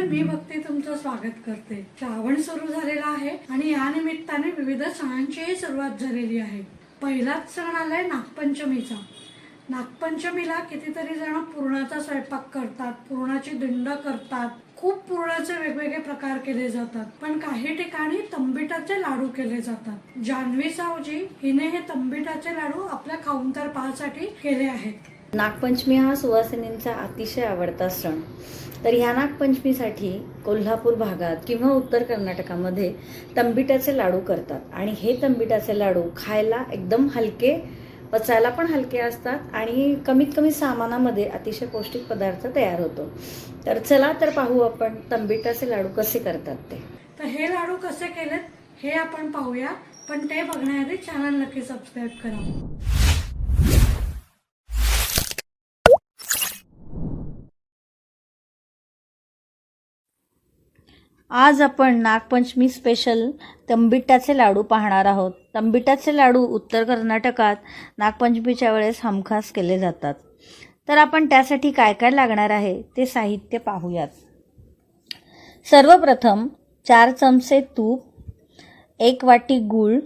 मी भक्ती तुमचं स्वागत करते. श्रावण सुरू झालेला आहे आणि या निमित्ताने विविध सणांचीही सुरुवात झालेली आहे. पहिलाच सण आलाय नागपंचमीचा. नागपंचमीला कितीतरी जण पुरणाचा स्वयंपाक करतात पुरणाची दिंड करतात. खूप पुरणाचे वेगवेगळे प्रकार केले जातात पण काही ठिकाणी तंबिटाचे लाडू केले जातात. जान्हवी सावजी हिने हे तंबिटाचे लाडू आपल्या खाऊंतर पाहासाठी केले आहेत. नागपंचमी हा सुवासिनींचा अतिशय आवडता सण. तर ह्या नागपंचमीसाठी कोल्हापूर भागात किंवा उत्तर कर्नाटकामध्ये तंबिटाचे लाडू करतात. आणि हे तंबिटाचे लाडू खायला एकदम हलके पचायला पण हलके असतात आणि कमीत कमी सामानामध्ये अतिशय पौष्टिक पदार्थ तयार होतो. तर चला तर पाहू आपण तंबिटाचे लाडू कसे करतात ते. तर हे लाडू कसे केलेत हे आपण पाहूया. पण ते बघण्याआधी चॅनल नक्की सबस्क्राईब करा. आज आपण नागपंचमी स्पेशल तंबिटाचे लाडू पाहणार आहोत. तंबिटाचे लाडू उत्तर कर्नाटकात नागपंचमीच्या वेळेस हमखास केले जातात. तर आपण त्यासाठी काय काय लागणार आहे ते साहित्य पाहूयात. सर्वप्रथम चार चमचे तूप एक वाटी गूळ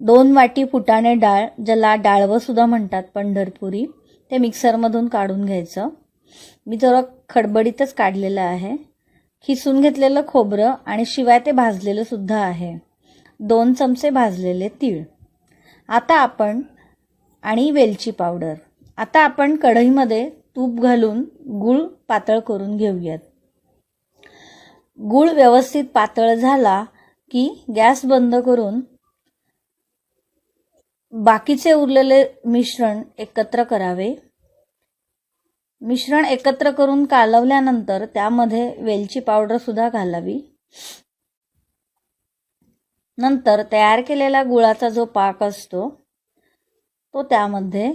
दोन वाटी फुटाणे डाळ ज्याला डाळवंसुद्धा म्हणतात पंढरपुरी ते मिक्सरमधून काढून घ्यायचं. मी जरा खडबडीतच काढलेलं आहे. खिसून घेतलेलं खोबरं आणि शिवाय ते भाजलेलं सुद्धा आहे. दोन चमचे भाजलेले तीळ. आता आपण आणि वेलची पावडर. आता आपण कढईमध्ये तूप घालून गूळ पातळ करून घेऊयात. गूळ व्यवस्थित पातळ झाला की गॅस बंद करून बाकीचे उरलेले मिश्रण एकत्र करावे. मिश्रण एकत्र करून कालवल्यानंतर त्यामध्ये वेलची पावडर सुद्धा घालावी. नंतर तयार केलेला गुळाचा जो पाक असतो तो त्यामध्ये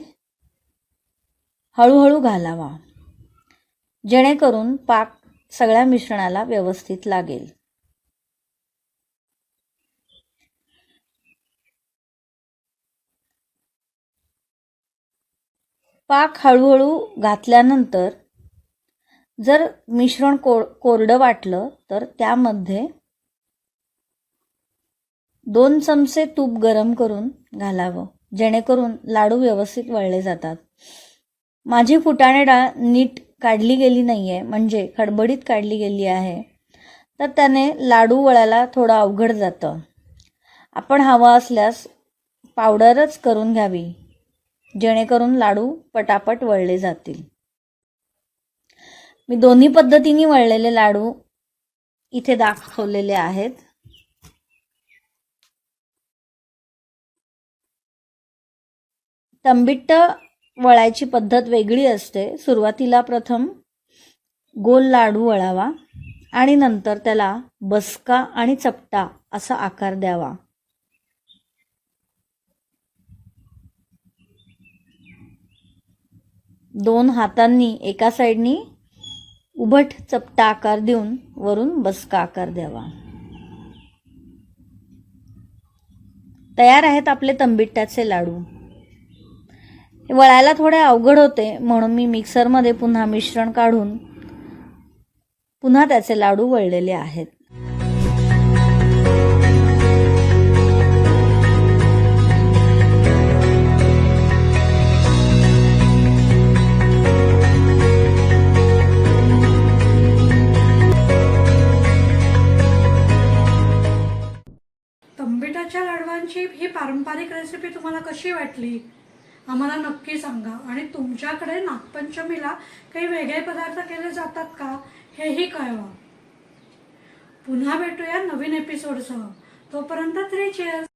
हळूहळू घालावा. जेणेकरून पाक सगळ्या मिश्रणाला व्यवस्थित लागेल. पाक हळूहळू घातल्यानंतर जर मिश्रण को कोरडं वाटलं तर त्यामध्ये दोन चमचे तूप गरम करून घालावं जेणेकरून लाडू व्यवस्थित वळले जातात. माझी फुटाणे डाळ नीट काढली गेली नाही आहे म्हणजे खडबडीत काढली गेली आहे तर त्याने लाडू वळायला थोडं अवघड जातं. आपण हवा असल्यास पावडरच करून घ्यावी. जेणेकरून लाडू पटापट वळले जातील. मी दोन्ही पद्धतीने वळलेले लाडू इथे दाखवलेले आहेत. तंबिट्ट वळायची पद्धत वेगळी असते. सुरुवातीला प्रथम गोल लाडू वळावा आणि नंतर त्याला बसका आणि चपटा असा आकार द्यावा. दोन हातांनी एका साईडनी उभट चपटा आकार देऊन वरून बसका आकार द्यावा. तयार आहेत आपले तंबिट्ट्याचे लाडू. हे वळायला थोडे अवघड होते म्हणून मी मिक्सरमध्ये पुन्हा मिश्रण काढून पुन्हा त्याचे लाडू वळलेले आहेत. पारंपरिक रेसिपी तुम्हाला कशी वाटली? आम्हाला नक्की सांगा. आणि तुमच्याकडे नागपंचमीला काही वेगळे पदार्थ केले जातात का? हेही कळवा. पुन्हा भेटूया नवीन एपिसोडसह तोपर्यंत थ्री चेअर्स